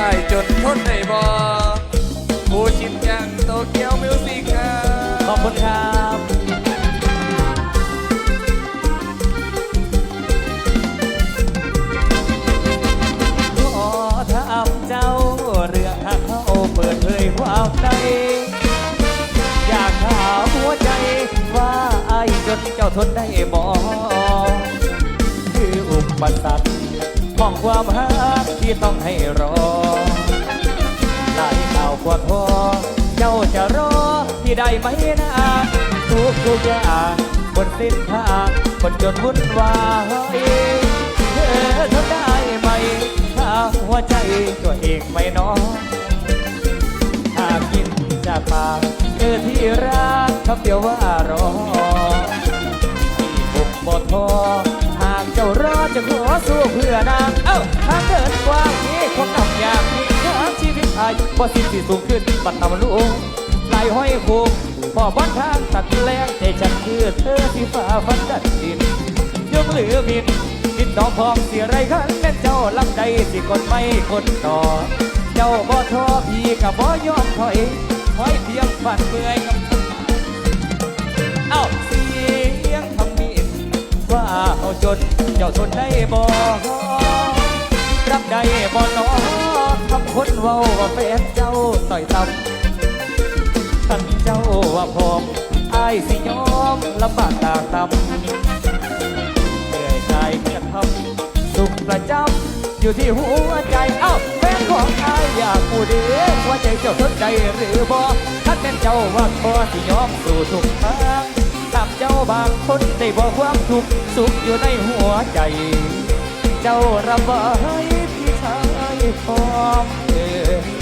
อายจนทนได้บ่ผู้ชินจังโตเกียวมิวสิกครับขอบคุณครับขอถามเจ้าเรื่องหากเขาเปิดเผยความในอยากถามหัวใจว่าไอ้ายจนเจ้าทนได้บ่คืออุปสรรค ของความหักที่ต้องให้รอหลายข่าวกว่าทอเจ้าจะรอที่ได้ไหมนะทุกทุกอย่างบนเส้นทางคนจนวุ่นวายเธอทนได้ไหมถ้าหัวใจตัวเองไม่น้องหากกินจากปากเธอที่รักคำเดียวว่ารอ รอจะขอสู้เพื่อนางเอ้าทางเดินกว้างนี้คงนำอยางนี้ทางชีวิตไทยพอสิ้นที่สูงขึ้นบัดนำลุงไหลห้อยโคงพอบอนทางตัดแรงใจฉันคือเธอที่ฝ่าฟันดันดินยังเหลือมินดินน้องพองเสียไรขันแม่เจ้าลำใดสิคนไม่คนต่อ เจ้าบ่ท้อพี่กับบ่ยอมถอย น เจ้าทนได้บ่รับได้บ่นอคำคนเว้าว่าแฟนเจ้าต่อยต่ำท่านเจ้าว่าพร้อมอายสิยอมลำบากตากต่ำเหนื่อยใจกระทำสุขประจำอยู่ที่หัวใจเอ้าแฟนของอายอยากพูดเองว่าใจเจ้าทนได้หรือบ่ถ้าเป็นเจ้าว่าพอสิยอมสู่ทุกทางตา เจ้าบางคนได้บอกความทุกข์สุขอยู่ในหัวใจ เจ้าระบายพี่ชายพร้อมเอ่